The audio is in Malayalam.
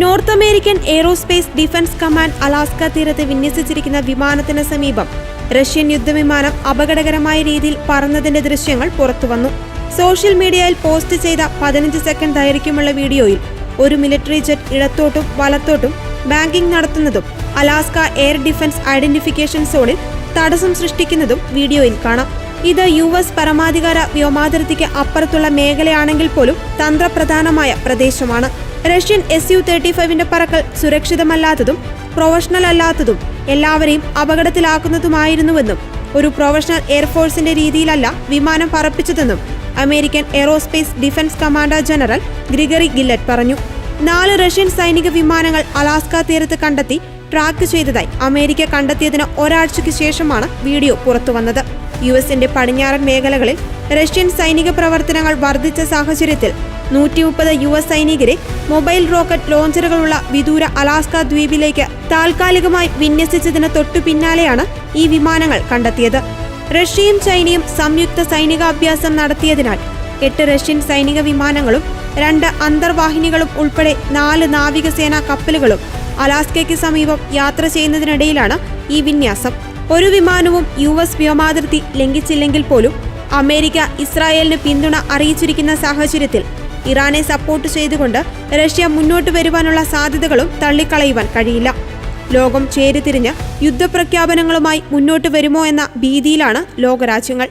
North American Aerospace Defense Command Alaska തീരത്ത് വിന്യസിച്ചിരിക്കുന്ന വിമാനത്തിന് സമീപം റഷ്യൻ യുദ്ധവിമാനം അപകടകരമായ രീതിയിൽ പറന്നതിന്റെ ദൃശ്യങ്ങൾ പുറത്തുവന്നു. സോഷ്യൽ മീഡിയയിൽ പോസ്റ്റ് ചെയ്ത പതിനഞ്ച് സെക്കൻഡ് ദൈർഘ്യമുള്ള വീഡിയോയിൽ ഒരു മിലിറ്ററി ജെറ്റ് ഇടത്തോട്ടും വലത്തോട്ടും ബാങ്കിംഗ് നടത്തുന്നതും അലാസ്ക എയർ ഡിഫൻസ് ഐഡന്റിഫിക്കേഷൻ സോണിൽ തടസ്സം സൃഷ്ടിക്കുന്നതും വീഡിയോയിൽ കാണാം. ഇത് യു എസ് പരമാധികാര വ്യോമാതിർത്തിക്ക് അപ്പുറത്തുള്ള മേഖലയാണെങ്കിൽ പോലും തന്ത്രപ്രധാനമായ പ്രദേശമാണ്. റഷ്യൻ എസ് യു തേർട്ടി ഫൈവിന്റെ പറക്കൽ സുരക്ഷിതമല്ലാത്തതും പ്രൊഫഷണൽ അല്ലാത്തതും എല്ലാവരെയും അപകടത്തിലാക്കുന്നതുമായിരുന്നുവെന്നും ഒരു പ്രൊഫഷണൽ എയർഫോഴ്സിന്റെ രീതിയിലല്ല വിമാനം പറപ്പിച്ചതെന്നും American Aerospace Defense commander general Gregory Guillot പറഞ്ഞു. നാല് റഷ്യൻ സൈനിക വിമാനങ്ങൾ അലാസ്ക തീരത്ത് കണ്ടെത്തി ട്രാക്ക് ചെയ്തതായി അമേരിക്ക കണ്ടെത്തിയതിന് ഒരാഴ്ചയ്ക്ക് ശേഷമാണ് വീഡിയോ പുറത്തുവന്നത്. യു എസിന്റെ പടിഞ്ഞാറൻ മേഖലകളിൽ റഷ്യൻ സൈനിക പ്രവർത്തനങ്ങൾ വർദ്ധിച്ച സാഹചര്യത്തിൽ നൂറ്റി മുപ്പത് യു എസ് സൈനികരെ മൊബൈൽ റോക്കറ്റ് ലോഞ്ചറുകളുള്ള വിദൂര അലാസ്ക ദ്വീപിലേക്ക് താൽക്കാലികമായി വിന്യസിച്ചതിന് തൊട്ടു പിന്നാലെയാണ് ഈ വിമാനങ്ങൾ കണ്ടെത്തിയത്. റഷ്യയും ചൈനയും സംയുക്ത സൈനികാഭ്യാസം നടത്തിയതിനാൽ എട്ട് റഷ്യൻ സൈനിക വിമാനങ്ങളും രണ്ട് അന്തർവാഹിനികളും ഉൾപ്പെടെ നാല് നാവികസേനാ കപ്പലുകളും അലാസ്കയ്ക്ക് സമീപം യാത്ര ചെയ്യുന്നതിനിടയിലാണ് ഈ വിന്യാസം. ഒരു വിമാനവും യു എസ് വ്യോമാതിർത്തി ലംഘിച്ചില്ലെങ്കിൽ പോലും അമേരിക്ക ഇസ്രായേലിന് പിന്തുണ അറിയിച്ചിരിക്കുന്ന സാഹചര്യത്തിൽ ഇറാനെ സപ്പോർട്ട് ചെയ്തുകൊണ്ട് റഷ്യ മുന്നോട്ട് വരുവാനുള്ള സാധ്യതകളും തള്ളിക്കളയുവാൻ കഴിയില്ല. ലോകം ചേരിതിരിഞ്ഞ് യുദ്ധപ്രഖ്യാപനങ്ങളുമായി മുന്നോട്ട് വരുമോ എന്ന ഭീതിയിലാണ് ലോകരാജ്യങ്ങൾ.